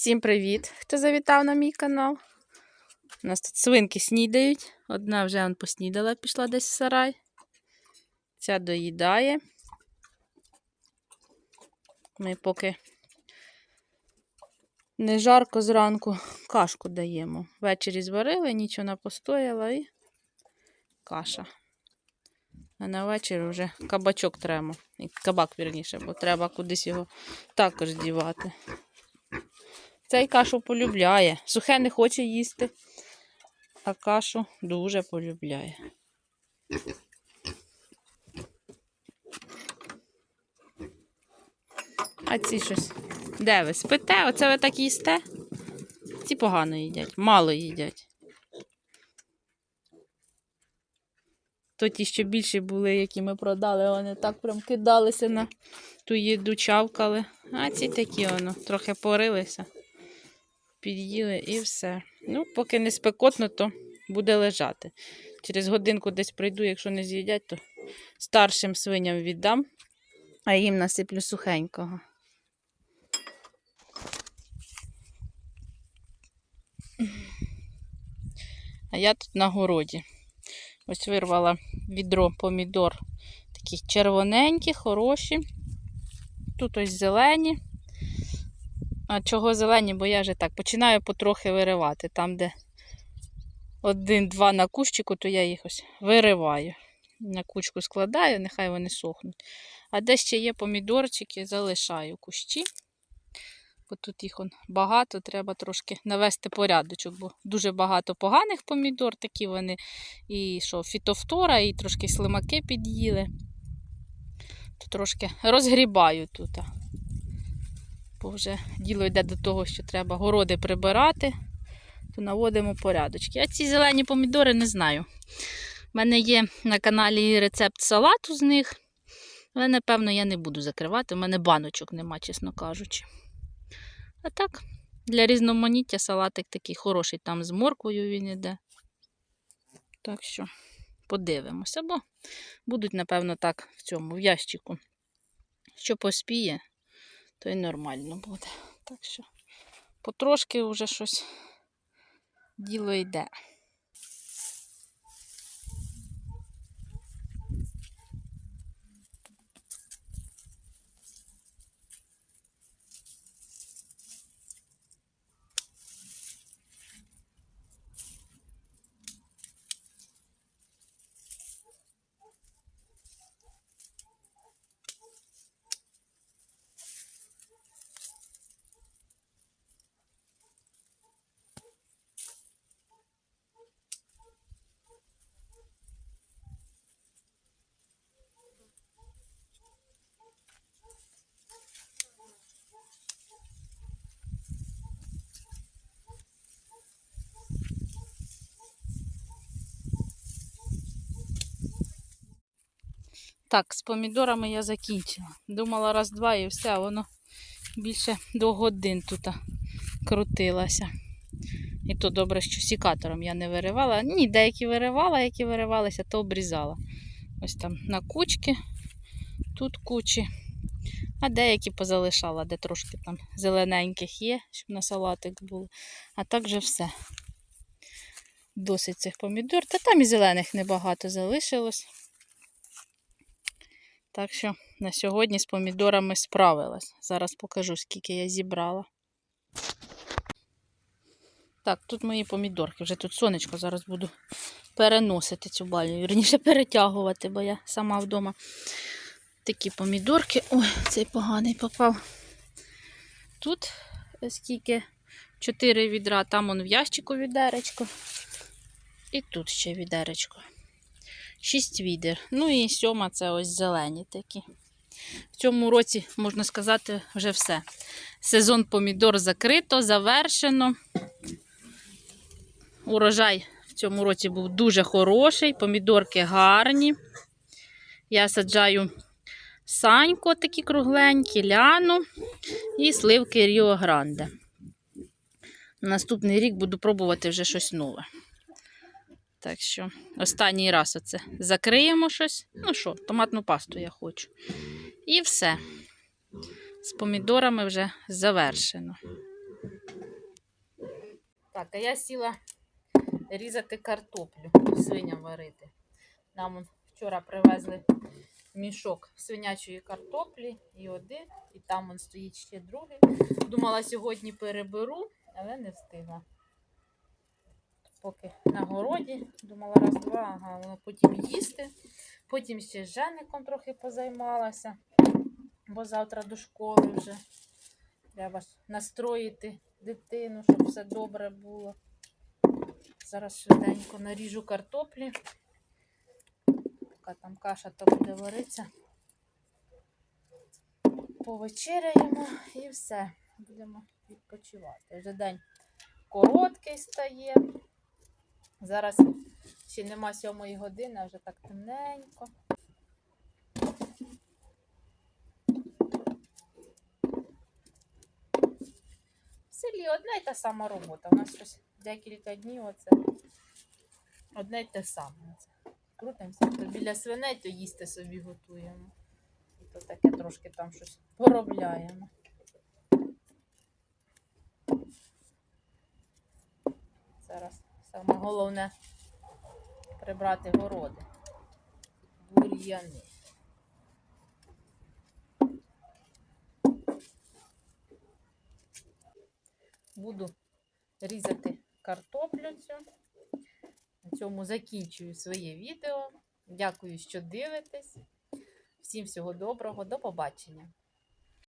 Всім привіт, хто завітав на мій канал. У нас тут свинки снідають. Одна вже он поснідала, пішла десь в сарай. Ця доїдає. Ми поки не жарко зранку кашку даємо. Ввечері зварили, нічого не постояла і каша. А на вечір вже кабачок треба. Кабак, вірніше, бо треба кудись його також дівати. Цей кашу полюбляє. Сухе не хоче їсти, а кашу дуже полюбляє. А ці щось. Де ви? Спите? Оце ви так їсте? Ці погано їдять, мало їдять. То ті, що більші були, які ми продали, вони так прям кидалися на ту їду, чавкали. А ці такі воно, трохи порилися, під'їли і все. Ну, поки не спекотно, то буде лежати. Через годинку десь прийду, якщо не з'їдять, то старшим свиням віддам, а їм насиплю сухенького. А я тут на городі. Ось вирвала відро помідор. Такі червоненькі, хороші. Тут ось зелені. А чого зелені? Бо я вже так починаю потрохи виривати. Там, де один-два на кущику, то я їх ось вириваю. На кучку складаю, нехай вони сохнуть. А де ще є помідорчики, залишаю кущі. Бо тут їх он, багато, треба трошки навести порядочок, бо дуже багато поганих помідор, такі вони і що, фітофтора, і трошки слимаки під'їли. Трошки розгрібаю тут. Бо вже діло йде до того, що треба городи прибирати, то наводимо порядочки. А ці зелені помідори не знаю. У мене є на каналі рецепт салату з них, але, напевно, я не буду закривати. У мене баночок нема, чесно кажучи. А так, для різноманіття салатик такий хороший, там з морквою він іде. Так що подивимося, бо будуть, напевно, так в цьому в ящику. Що поспіє, то й нормально буде. Так що потрошки вже щось діло йде. Так, з помідорами я закінчила. Думала раз-два і все, воно більше до годин тут крутилося. І то добре, що сікатором я не виривала. Ні, деякі виривала, які виривалися, то обрізала. Ось там на кучки, тут кучі. А деякі позалишала, де трошки там зелененьких є, щоб на салатик було. А так же все. Досить цих помідор. Та там і зелених небагато залишилось. Так що на сьогодні з помідорами справилась. Зараз покажу, скільки я зібрала. Так, тут мої помідорки. Вже тут сонечко зараз буду переносити цю балю. Вірніше перетягувати, бо я сама вдома. Такі помідорки. Ой, цей поганий попав. Тут скільки? Чотири відра, там он в ящику відеречко. І тут ще відеречко. Шість відер. Ну і сьома це ось зелені такі. В цьому році, можна сказати, вже все. Сезон помідор закрито, завершено. Урожай в цьому році був дуже хороший, помідорки гарні. Я саджаю санько, такі кругленькі, ляну і сливки Ріо Гранде. Наступний рік буду пробувати вже щось нове. Так що останній раз оце закриємо щось. Ну що, томатну пасту я хочу. І все. З помідорами вже завершено. Так, а я сіла різати картоплю, свиням варити. Нам вчора привезли мішок свинячої картоплі і один, і там он стоїть ще другий. Думала, сьогодні переберу, але не встигла. Поки на городі, думала, раз-два, ага, воно потім їсти. Потім ще з Жеником трохи позаймалася, бо завтра до школи вже. Треба настроїти дитину, щоб все добре було. Зараз швиденько наріжу картоплі. Поки там каша то буде варитися. Повечеряємо і все. Будемо відпочивати. Вже день короткий стає. Зараз ще нема сьомої години, а вже так темненько. В селі одна й та сама робота. У нас щось декілька днів оце одне й те саме. Крутимося. То біля свиней, то їсти собі готуємо. І то таке трошки там щось поробляємо. Зараз саме головне прибрати городи. Бур'яни. Буду різати картоплю цю. На цьому закінчую своє відео. Дякую, що дивитесь. Всім всього доброго, до побачення!